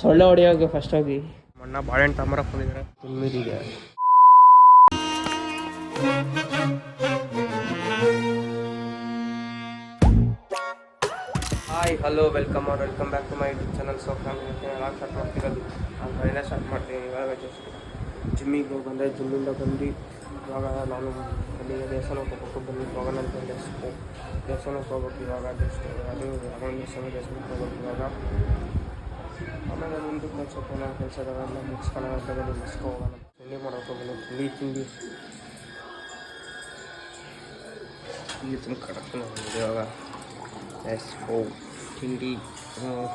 ಸೊಳ್ಳೆ ಹೊಡೆಯೋಕೆ ಫಸ್ಟ್ ಹೋಗಿ ಮಣ್ಣ ಬಾಳೆಹಣ್ಣು ತಗೊಂಬರಕ್ಕೆ ಬಂದಿದ್ದಾರೆ ತಿಮ್ಮಿರಿಗೆ. Hi hello welcome are welcome back to my YouTube channel so family ಎಲ್ಲ ಸ್ಟಾರ್ಟ್ ಮಾಡ್ತಿರೋದು. ನಾನು ಮನೆಯಲ್ಲೇ ಸ್ಟಾರ್ಟ್ ಮಾಡ್ತೀನಿ ಇವಾಗ ಜಸ್ಟ್ ಜಿಮ್ಮಿಗೆ ಹೋಗಿ ಬಂದೆ. ಜಿಮ್ಮಿಂದ ಬಂದು ಇವಾಗ ನಾನು ಅಲ್ಲಿಗೆ ದೇವಸ್ಥಾನಕ್ಕೆ ಹೋಗ್ಬೇಕು. ಬಂದು ಹೋಗೋಣ ಅಂತ ದೇವಸ್ಥಾನಕ್ಕೆ ಹೋಗ್ಬೇಕು ಇವಾಗ. ಜಸ್ಟ್ ಅದು ರಾಮನ ದೇವಸ್ಥಾನ ದೇವಸ್ಥಾನಕ್ಕೆ ಹೋಗ್ಬೇಕು ಇವಾಗ. ಮುಂದಕ್ಕೆ ಒಂದು ಸ್ವಲ್ಪ ನಾನು ಕೆಲಸದವೆಲ್ಲ ಮುಗಿಸ್ಕೊಳ್ಳೋಣ ಅಂತ ಮುಗಿಸ್ಕೊ ಹೋಗೋಣ. ತಿಂಡಿ ಮಾಡೋಕೆ ಬಂದು ತಿಂಡಿ. ತಿಂಡಿ ತಿಂಡಿ ತುಂಬ ಕಡಕ್ಕೆ ಇವಾಗ ಎಸ್, ಓ, ತಿಂಡಿ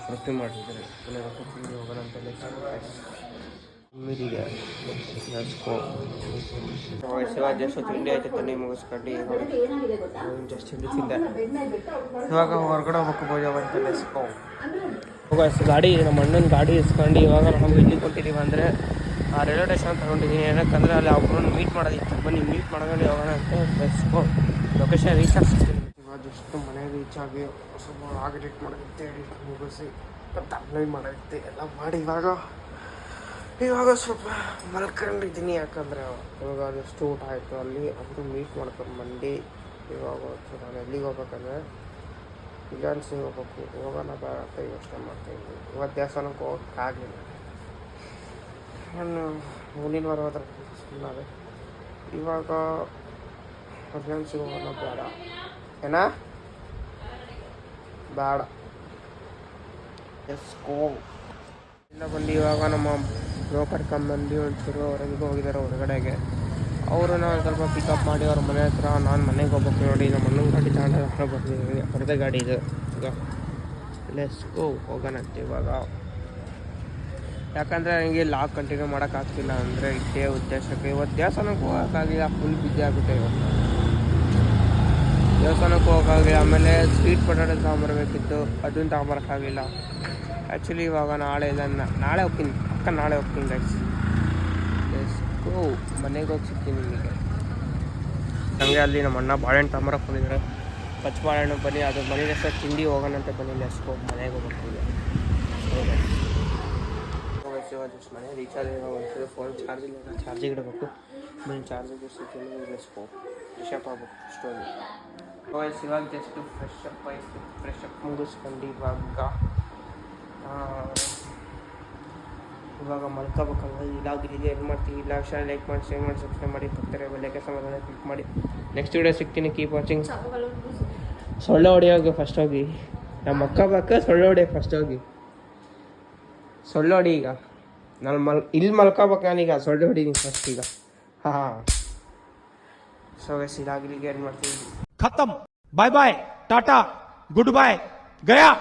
ರೊಟ್ಟಿ ಮಾಡಿದ್ದಾರೆ. ರೊಟ್ಟಿ ತಿಂಡಿ ಹೋಗೋಣ ಅಂತ ಜಸ್ಟ್ ತಿಂಡಿ ಆಯ್ತು ತಿಂಡಿ ಮುಗಿಸ್ಕೊಂಡು ಜಸ್ಟ್ ತಿಂಡಿ ಇವಾಗ ಹೊರಗಡೆ ಹೋಗ್ಬೇಕು ಭೋಜ ಅಂತ ನೆಸ್ಕೋ ಗಾಡಿ, ನಮ್ಮ ಅಣ್ಣನ ಗಾಡಿ ಇಸ್ಕೊಂಡು ಇವಾಗ ನಾವು ಇಲ್ಲಿ ಕೊಟ್ಟಿದ್ದೀವಿ ಅಂದರೆ ಆ ರೈಲ್ವೆ ಸ್ಟೇಷನ್ ತಗೊಂಡಿದ್ದೀನಿ. ಏನಕ್ಕಂದ್ರೆ ಅಲ್ಲಿ ಅವ್ರನ್ನ ಮೀಟ್ ಮಾಡೋದಿತ್ತು. ಬನ್ನಿ ಮೀಟ್ ಮಾಡ್ಕೊಂಡು ಹೋಗೋಣ ಅಂತ ಬೆಸ್ಕೊ. ಲೊಕೇಶನ್ ರೀಚ್ ಆಗ್ತೀನಿ ಇವಾಗ ಜಸ್ಟ್ ಮನೆ ರೀಚ್ ಆಗಿ ಸ್ವಲ್ಪ ಆಗಿಟ್ ಮಾಡೋದಿತ್ತೆ ಎಡಿಟ್ ಮುಗಿಸಿ ಮತ್ತು ಮಾಡೋದಿತ್ತು ಎಲ್ಲ ಮಾಡಿ ಇವಾಗ ಇವಾಗ ಸ್ವಲ್ಪ ಮಲ್ಕೊಂಡಿದ್ದೀನಿ. ಯಾಕಂದರೆ ಇವಾಗ ಜಸ್ಟ್ ಊಟ ಆಯಿತು. ಅಲ್ಲಿ ಅದು ಮೀಟ್ ಮಾಡ್ಕೊಂಡು ಬಂದು ಇವಾಗ ನಾನು ಎಲ್ಲಿಗೆ ಹೋಗ್ಬೇಕಂದ್ರೆ ವಿಜಾನ್ಸಿ ಹೋಗ್ಬೇಕು ಹೋಗೋಣ ಬೇಡ ಅಂತ ಯೋಚನೆ ಮಾಡ್ತಾಯಿದ್ವಿ ಇವತ್ತು ದೇವಸ್ಥಾನಕ್ಕೆ ಹೋಗೋಕ್ಕಾಗಲಿಲ್ಲ ನಾನು ಮುಂದಿನ ವಾರ ಹೋದ್ರೆ ಸುಮ್ಮನೆ ಇವಾಗ ವಿಜಾನ್ಸಿ ಹೋಗೋಣ ಬೇಡ ಏನ ಬೇಡ ಎಸ್ ಕೋ ಇಲ್ಲ ಬಂದು ಇವಾಗ ನಮ್ಮ ಬ್ರೋ ಕರ್ಕೊಂಬಂದು ಒಂಚೂರು ಹೊರಗೆ ಹೋಗಿದ್ದಾರೆ ಹೊರಗಡೆಗೆ ಅವರನ್ನ ಸ್ವಲ್ಪ ಪಿಕಪ್ ಮಾಡಿ ಅವ್ರ ಮನೆ ಹತ್ರ, ನಾನು ಮನೆಗೆ ಹೋಗ್ಬೇಕು ನೋಡಿ, ನಮ್ಮ ಅಣ್ಣನ ಗಾಡಿ ತಗೊಂಡು ಬರ್ತಿದ್ದೀನಿ ಹೊರದೇ ಗಾಡಿ ಇದು. ಈಗ ಲೆಸ್ ಗೋ ಹೋಗೋಣಂತೆ ಇವಾಗ. ಯಾಕಂದರೆ ನನಗೆ ಲಾಕ್ ಕಂಟಿನ್ಯೂ ಮಾಡೋಕ್ಕಾಗ್ತಿಲ್ಲ ಅಂದರೆ ಇದೇ ಉದ್ದೇಶಕ್ಕೆ. ಇವತ್ತು ದೇವಸ್ಥಾನಕ್ಕೆ ಹೋಗೋಕ್ಕಾಗಿಲ್ಲ ಫುಲ್ ಬಿಜಿ ಆಗುತ್ತೆ ಇವತ್ತು. ದೇವಸ್ಥಾನಕ್ಕೆ ಹೋಗೋಕ್ಕಾಗಿಲ್ಲ, ಆಮೇಲೆ ಸ್ವೀಟ್ ಪೊಟ್ಯಾಟೊ ತಗೊಂಬರ್ಬೇಕಿತ್ತು. ಅದನ್ನು ತಗೊಂಬರೋಕ್ಕಾಗಿಲ್ಲ. ಆ್ಯಕ್ಚುಲಿ ಇವಾಗ ನಾಳೆ ಇದನ್ನು ನಾಳೆ ಹೋಗ್ತೀನಿ. ಅಕ್ಕ ನಾಳೆ ಹೋಗ್ತೀನಿ ಗೈಸ್ ಗೋ ಮನೆಗೆ ಹೋಗಿ ಸಿಗ್ತೀನಿ ನಿಮಗೆ. ಹಂಗೆ ಅಲ್ಲಿ ನಮ್ಮ ಅಣ್ಣ ಬಾಳೆಹಣ್ಣು ತಗೊಂಬರಕ್ಕೆ ಬಂದಿದ್ದಾರೆ ಪಚ್ಚ ಬಾಳೆಹಣ್ಣು ಬನ್ನಿ ಅದು ಮನೆ ಹೆಸರು ತಿಂಡಿ ಹೋಗೋಣ ಅಂತ ಬನ್ನಿ ಲೆಸ್ಕೊ ಮನೆಗೆ ಹೋಗ್ಬೇಕು ಜಸ್ಟ್ ಮನೆ ರೀಚಾರ್ಜ್ ಒಂದ್ಸರಿ ಫೋನ್ ಚಾರ್ಜ್ ಇಲ್ಲ ಚಾರ್ಜಿಗೆ ಇಡಬೇಕು. ಬನ್ನಿ ಚಾರ್ಜಿಗೆ ಸಿಗ್ತೀನಿ ಲೆಸ್ಕೋ ಫ್ರೆಶ್ ಅಪ್ ಆಗ್ಬೇಕು ಸ್ಟೋರಿ ವಾಯ್ಸ್ ಇವಾಗ ಜಸ್ಟ್ ಫ್ರೆಶ್ ಅಪ್ ಆಯಿತು. ಫ್ರೆಶ್ ಅಪ್ ಮುಗಿಸ್ಕೊಂಡು ಇವಾಗ ಇವಾಗ ಮಲ್ಕೋಬೇಕಲ್ಲ ಇಲಾಗ್ ಹೀಗೆ ಏನು ಮಾಡ್ತೀವಿ. ಇಲ್ಲ ಲೈಕ್ ಮಾಡಿ ಶೇರ್ ಮಾಡಿ ಸಬ್ಸ್ಕ್ರೈಬ್ ಮಾಡಿ ಪಕ್ಕದ ಬೆಲ್ಲಕ್ಕೆ ಸಮಾಧಾನ ಕ್ಲಿಕ್ ಮಾಡಿ. ನೆಕ್ಸ್ಟ್ ವಿಡಿಯೋ ಸಿಗ್ತೀನಿ. ಕೀಪ್ ವಾಚಿಂಗ್ ಸೊಳ್ಳೆ ಹೊಡೆಯೋಗಿ ಫಸ್ಟ್ ಹೋಗಿ. ನಮ್ಮ ಅಕ್ಕ ಪಕ್ಕ ಸೊಳ್ಳೆ ಹೊಡೆ ಫಸ್ಟ್ ಹೋಗಿ. ಸೊಳ್ಳೆ ಹೊಡಿ ಈಗ. ನಾನು ಮಲ್, ಇಲ್ಲಿ ಮಲ್ಕೋಬೇಕು ನಾನೀಗ ಸೊಳ್ಳೆ ಹೊಡೀನಿ ಫಸ್ಟ್ ಈಗ. ಹಾಂ ಸೊ ಎಸ್ ಇದಾಗಲಿಗೆ ಏನು ಮಾಡ್ತೀವಿ. ಖತಮ್. Bye bye tata good bye Gaya